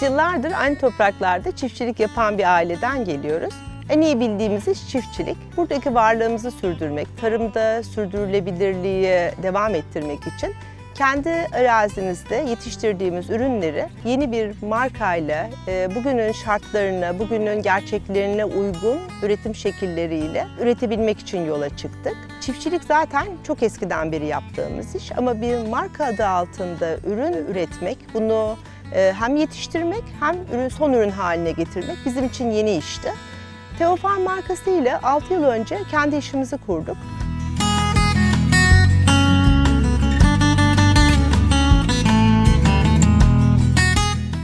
Yüzyıllardır aynı topraklarda çiftçilik yapan bir aileden geliyoruz. En iyi bildiğimiz iş çiftçilik. Buradaki varlığımızı sürdürmek, tarımda sürdürülebilirliği devam ettirmek için kendi arazimizde yetiştirdiğimiz ürünleri yeni bir markayla, e, bugünün şartlarına, bugünün gerçeklerine uygun üretim şekilleriyle üretebilmek için yola çıktık. Çiftçilik zaten çok eskiden beri yaptığımız iş ama bir marka adı altında ürün üretmek, bunu hem yetiştirmek hem ürün son ürün haline getirmek bizim için yeni işti. Teofarm markası ile 6 yıl önce kendi işimizi kurduk.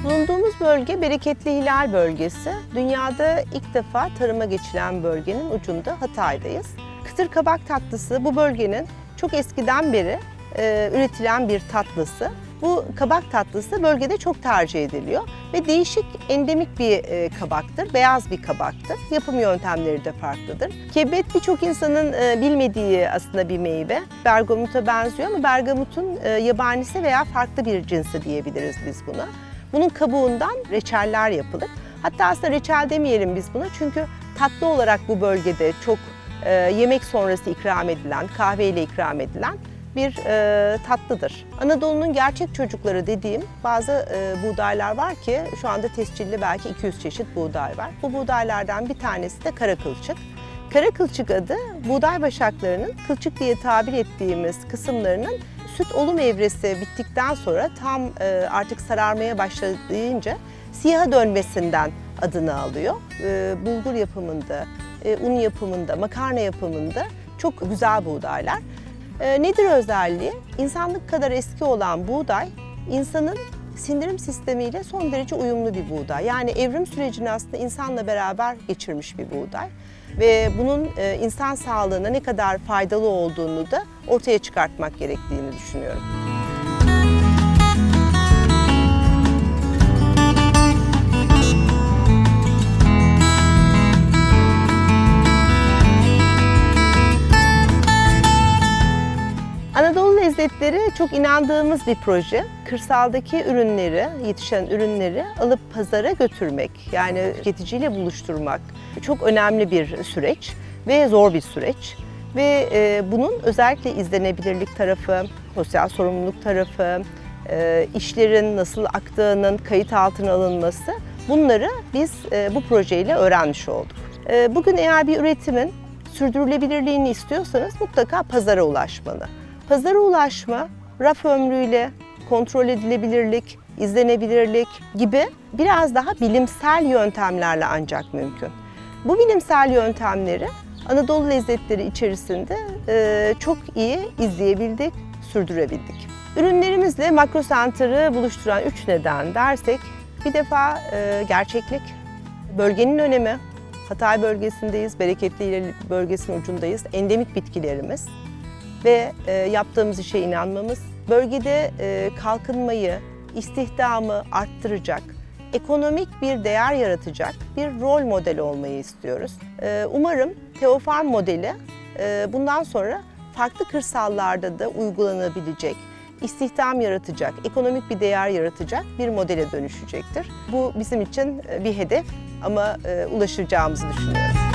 Bulunduğumuz bölge Bereketli Hilal bölgesi. Dünyada ilk defa tarıma geçilen bölgenin ucunda Hatay'dayız. Kıtır kabak tatlısı bu bölgenin çok eskiden beri e, üretilen bir tatlısı. Bu kabak tatlısı bölgede çok tercih ediliyor ve değişik endemik bir e, kabaktır, beyaz bir kabaktır. Yapım yöntemleri de farklıdır. Kebet birçok insanın e, bilmediği aslında bir meyve. Bergamuta benziyor ama bergamutun e, yabanisi veya farklı bir cinsi diyebiliriz biz buna. Bunun kabuğundan reçeller yapılır. Hatta aslında reçel demeyelim biz buna çünkü tatlı olarak bu bölgede çok e, yemek sonrası ikram edilen, kahveyle ikram edilen bir e, tatlıdır. Anadolu'nun gerçek çocukları dediğim bazı e, buğdaylar var ki şu anda tescilli belki 200 çeşit buğday var. Bu buğdaylardan bir tanesi de kara kılçık. Kara kılçık adı buğday başaklarının kılçık diye tabir ettiğimiz kısımlarının süt olum evresi bittikten sonra tam e, artık sararmaya başladığınca siyaha dönmesinden adını alıyor. E, bulgur yapımında, e, un yapımında, makarna yapımında çok güzel buğdaylar. E, nedir özelliği? İnsanlık kadar eski olan buğday insanın sindirim sistemiyle son derece uyumlu bir buğday. Yani evrim sürecini aslında insanla beraber geçirmiş bir buğday. Ve bunun e, insan sağlığına ne kadar faydalı olduğunu da ortaya çıkartmak gerektiğini düşünüyorum. Lezzetleri çok inandığımız bir proje. Kırsaldaki ürünleri, yetişen ürünleri alıp pazara götürmek, yani tüketiciyle buluşturmak çok önemli bir süreç ve zor bir süreç. Ve e, bunun özellikle izlenebilirlik tarafı, sosyal sorumluluk tarafı, e, işlerin nasıl aktığının kayıt altına alınması bunları biz e, bu projeyle öğrenmiş olduk. E, bugün eğer bir üretimin sürdürülebilirliğini istiyorsanız mutlaka pazara ulaşmalı. Pazara ulaşma, raf ömrüyle, kontrol edilebilirlik, izlenebilirlik gibi biraz daha bilimsel yöntemlerle ancak mümkün. Bu bilimsel yöntemleri Anadolu lezzetleri içerisinde e, çok iyi izleyebildik, sürdürebildik. Ürünlerimizle Makro Center'ı buluşturan üç neden dersek, bir defa e, gerçeklik, bölgenin önemi, Hatay bölgesindeyiz, Bereketli bölgesinin ucundayız, endemik bitkilerimiz ve e, yaptığımız işe inanmamız, bölgede e, kalkınmayı, istihdamı arttıracak, ekonomik bir değer yaratacak bir rol modeli olmayı istiyoruz. E, umarım Teofarm modeli e, bundan sonra farklı kırsallarda da uygulanabilecek, istihdam yaratacak, ekonomik bir değer yaratacak bir modele dönüşecektir. Bu bizim için e, bir hedef ama e, ulaşacağımızı düşünüyorum.